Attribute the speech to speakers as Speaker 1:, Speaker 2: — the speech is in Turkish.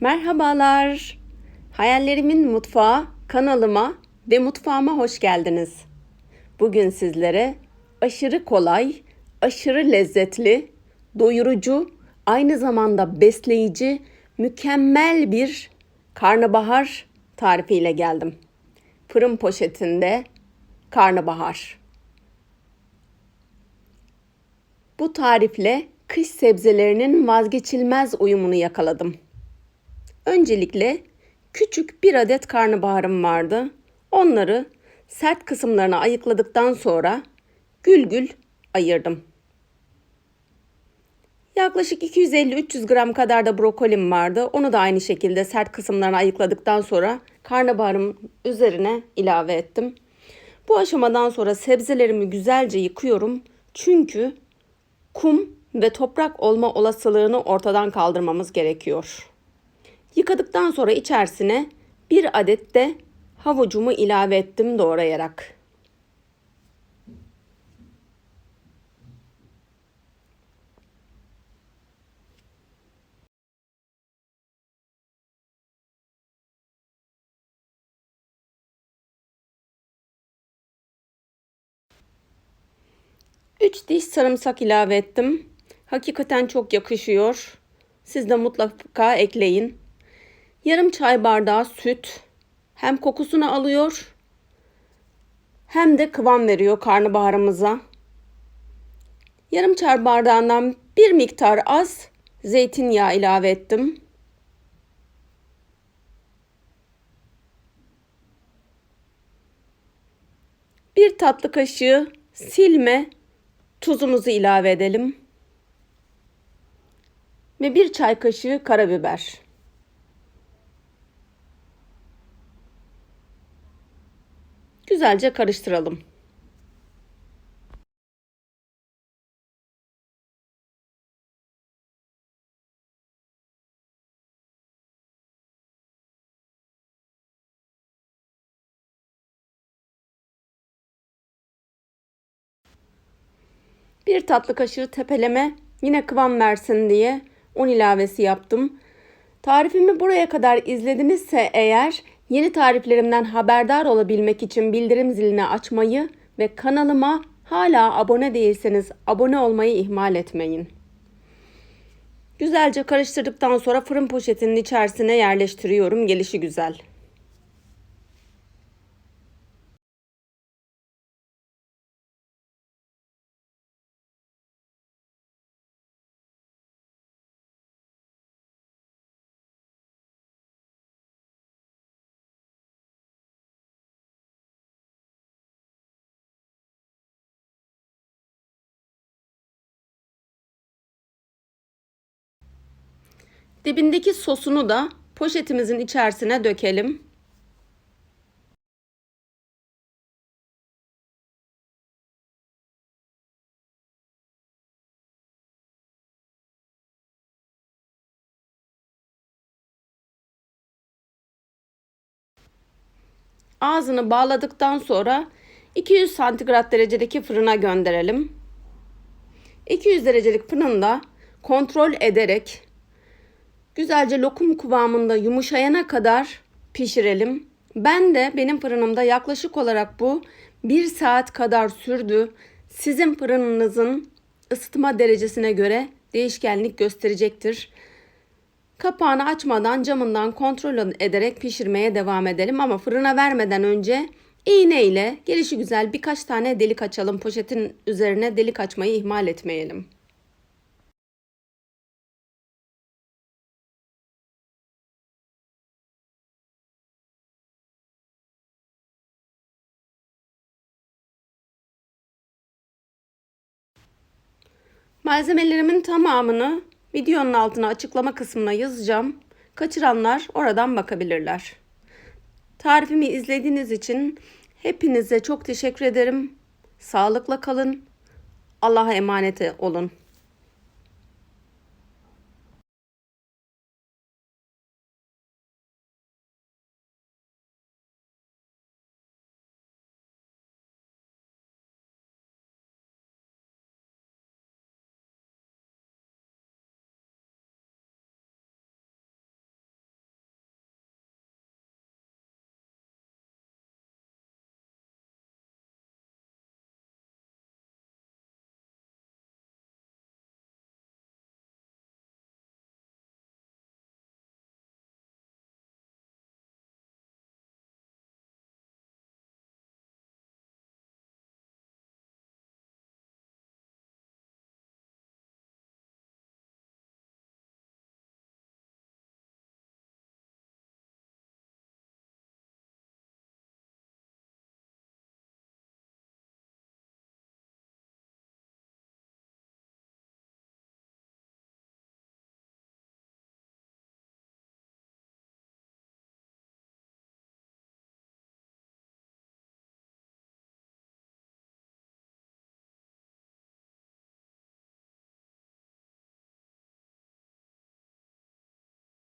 Speaker 1: Merhabalar. Hayallerimin mutfağı kanalıma ve mutfağıma hoş geldiniz. Bugün sizlere aşırı kolay, aşırı lezzetli, doyurucu, aynı zamanda besleyici, mükemmel bir karnabahar tarifiyle geldim. Fırın poşetinde karnabahar. Bu tarifle kış sebzelerinin vazgeçilmez uyumunu yakaladım. Öncelikle küçük bir adet karnabaharım vardı. Onları sert kısımlarına ayıkladıktan sonra gül gül ayırdım. Yaklaşık 250-300 gram kadar da brokolim vardı. Onu da aynı şekilde sert kısımlarına ayıkladıktan sonra karnabaharım üzerine ilave ettim. Bu aşamadan sonra sebzelerimi güzelce yıkıyorum. Çünkü kum ve toprak olma olasılığını ortadan kaldırmamız gerekiyor. Yıkadıktan sonra içerisine bir adet de havucumu ilave ettim doğrayarak. Üç diş sarımsak ilave ettim. Hakikaten çok yakışıyor. Siz de mutlaka ekleyin. Yarım çay bardağı süt hem kokusunu alıyor hem de kıvam veriyor karnabaharımıza. Yarım çay bardağından bir miktar az zeytinyağı ilave ettim. Bir tatlı kaşığı silme tuzumuzu ilave edelim. Ve bir çay kaşığı karabiber. Güzelce karıştıralım. Bir tatlı kaşığı tepeleme yine kıvam versin diye un ilavesi yaptım. Tarifimi buraya kadar izledinizse eğer yeni tariflerimden haberdar olabilmek için bildirim zilini açmayı ve kanalıma hala abone değilseniz abone olmayı ihmal etmeyin. Güzelce karıştırdıktan sonra fırın poşetinin içerisine yerleştiriyorum. Gelişi güzel. Dibindeki sosunu da poşetimizin içerisine dökelim. Ağzını bağladıktan sonra 200 santigrat derecedeki fırına gönderelim. 200 derecelik fırında kontrol ederek güzelce lokum kıvamında yumuşayana kadar pişirelim. Ben de benim fırınımda yaklaşık olarak bu 1 saat kadar sürdü. Sizin fırınınızın ısıtma derecesine göre değişkenlik gösterecektir. Kapağını açmadan camından kontrol ederek pişirmeye devam edelim ama fırına vermeden önce iğne ile gelişi güzel birkaç tane delik açalım. Poşetin üzerine delik açmayı ihmal etmeyelim. Malzemelerimin tamamını videonun altına açıklama kısmına yazacağım. Kaçıranlar oradan bakabilirler. Tarifimi izlediğiniz için hepinize çok teşekkür ederim. Sağlıkla kalın. Allah'a emanet olun.